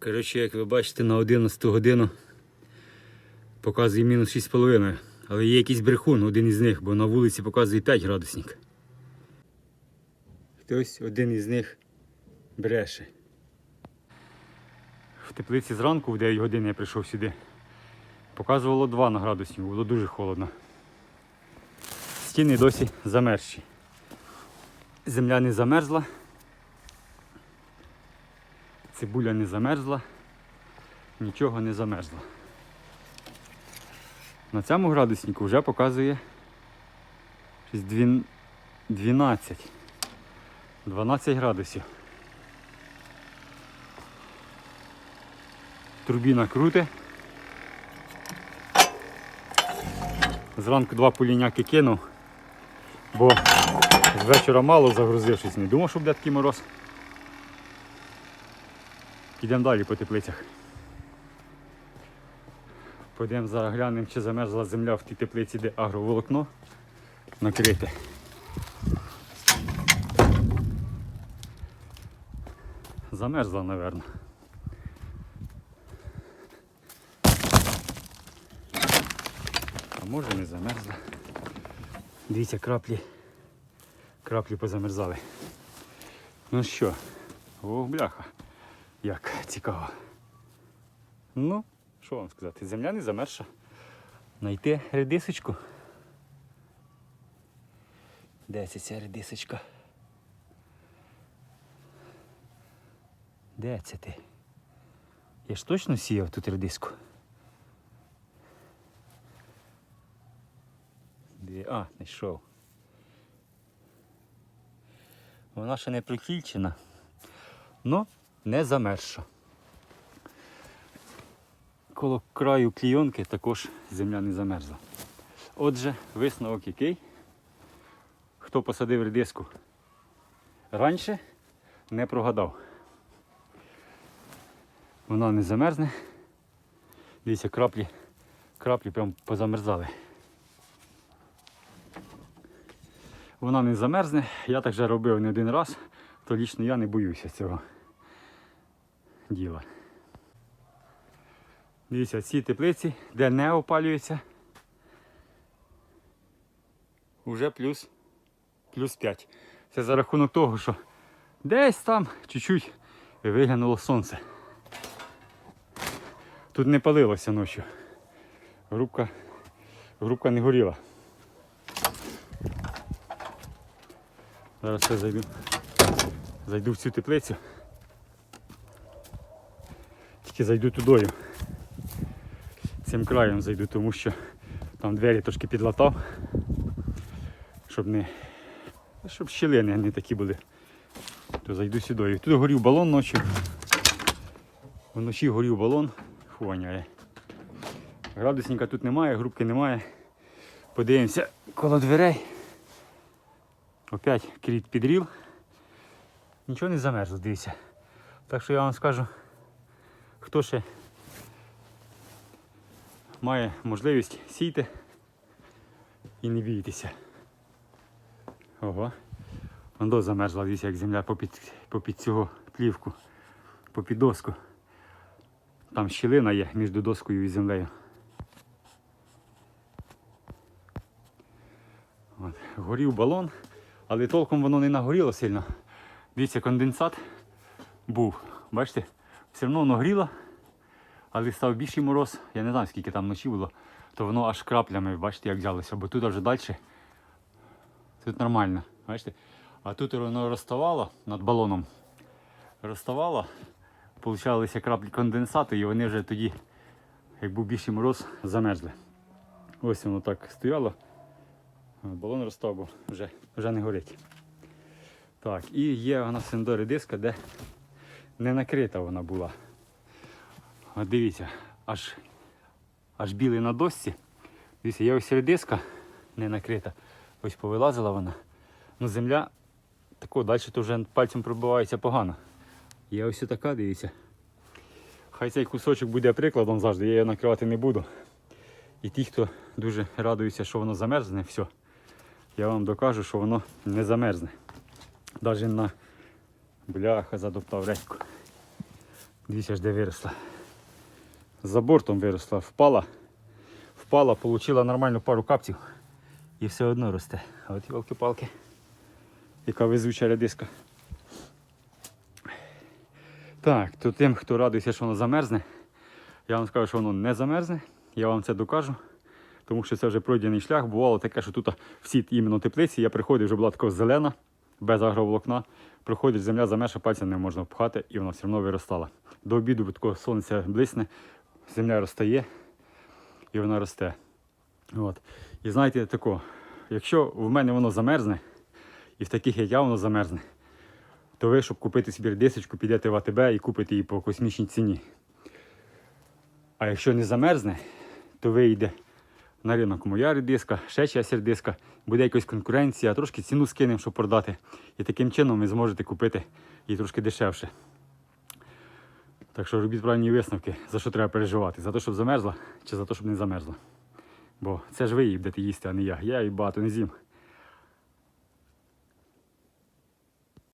Коротше, як ви бачите, на 11 годину показує мінус 6,5. Але є якийсь брехун, один із них, бо на вулиці показує 5 градусник. Хтось один із них бреше. В теплиці зранку в 9 годин я прийшов сюди. Показувало 2 на градусник, було дуже холодно. Стіни досі замерзші. Земля не замерзла. Цибуля не замерзла, нічого не замерзло. На цьому градуснику вже показує 12. 12 градусів. Турбіна круте. Зранку два поліняки кинув, бо з вечора мало загрузившись, не думав, що буде такий мороз. Підемо далі по теплицях. Пойдемо зараз глянемо, чи замерзла земля в тій теплиці, де агроволокно накрите. Замерзла, мабуть. А може не замерзла. Дивіться, краплі. Краплі позамерзали. Ну що, о, бляха. Як цікаво. Ну, що вам сказати, земля не замерша. Найти редисочку. Де ця редисочка? Де це ти? Я ж точно сіяв тут редиску. Де? А, знайшов. Вона ще не прикільчена. Ну, не замерзша. Коло краю клійонки також земля не замерзла. Отже, висновок який? Хто посадив редиску раніше, не прогадав. Вона не замерзне. Дивіться, краплі, краплі прям позамерзали. Вона не замерзне. Я так вже робив не один раз, то лічно я не боюся цього діла. Дивіться, ці теплиці, де не опалюється, вже плюс, плюс 5. Це за рахунок того, що десь там чуть-чуть виглянуло сонце. Тут не палилося ночі. Грубка, грубка не горіла. Зараз я зайду. Зайду в цю теплицю. Тільки зайду тудою. Цим краєм зайду, тому що там двері трошки підлатав, щоб не. щоб щілини не такі були. То зайду сюди. Тут горів балон ночі. Вночі горів балон, хвоняє. Градусника тут немає, грубки немає. Подивимося коло дверей. Опять кріт підрів. Нічого не замерзло, дивіться. Так що я вам скажу, хто ще має можливість сійте і не бійтеся. Ого. Воно замерзла, дивіться, як земля попід, попід цього плівку, попід доску. Там щілина є між доскою і землею. От. Горів балон, але толком воно не нагоріло сильно. Дивіться, конденсат був. Бачите, все одно воно гріло, але став більший мороз. Я не знаю, скільки там вночі було, то воно аж краплями, бачите, як взялося, бо тут вже далі. Тут нормально. Бачите? А тут воно розставало над балоном. Розставало, получалися краплі конденсату, і вони вже тоді, як був більший мороз, замерзли. Ось воно так стояло. Балон розстав, бо вже, вже не горить. Так, і є у нас сендори диска, де не накрита вона була. От дивіться, аж, аж білий на досці. Дивіться, є ось редиска не накрита. Ось повилазила вона. Ну земля тако, далі то вже пальцем пробивається погано. Є ось така, дивіться. Хай цей кусочок буде прикладом завжди, я його накривати не буду. І ті, хто дуже радується, що воно замерзне, все, я вам докажу, що воно не замерзне. Навіть на бляха задоптав редьку. Дивіться ж де виросла. За бортом виросла, впала. Впала, отримала нормальну пару капців. І все одно росте. А от йолки-палки. Яка везуча редиска. Так, то тим, хто радується, що воно замерзне, я вам скажу, що воно не замерзне. Я вам це докажу. Тому що це вже пройдений шлях. Бувало таке, що тут в сіт іменно теплиці, я приходив, вже була така зелена, без агроволокна. Приходиш, земля замерша, пальця не можна впхати, і вона все одно виростала. До обіду від такого сонця блисне, земля розтає і вона росте. От. І знаєте, тако, якщо в мене воно замерзне, і в таких як я воно замерзне, то ви, щоб купити собі редисочку, підете в АТБ і купите її по космічній ціні. А якщо не замерзне, то вийде на ринок моя редиска, ще чиясь редиска, буде якась конкуренція, трошки ціну скинемо, щоб продати. І таким чином ви зможете купити її трошки дешевше. Так що робіть правильні висновки, за що треба переживати. За те, щоб замерзла, чи за те, щоб не замерзла. Бо це ж ви її будете їсти, а не я. Я її багато не з'їм.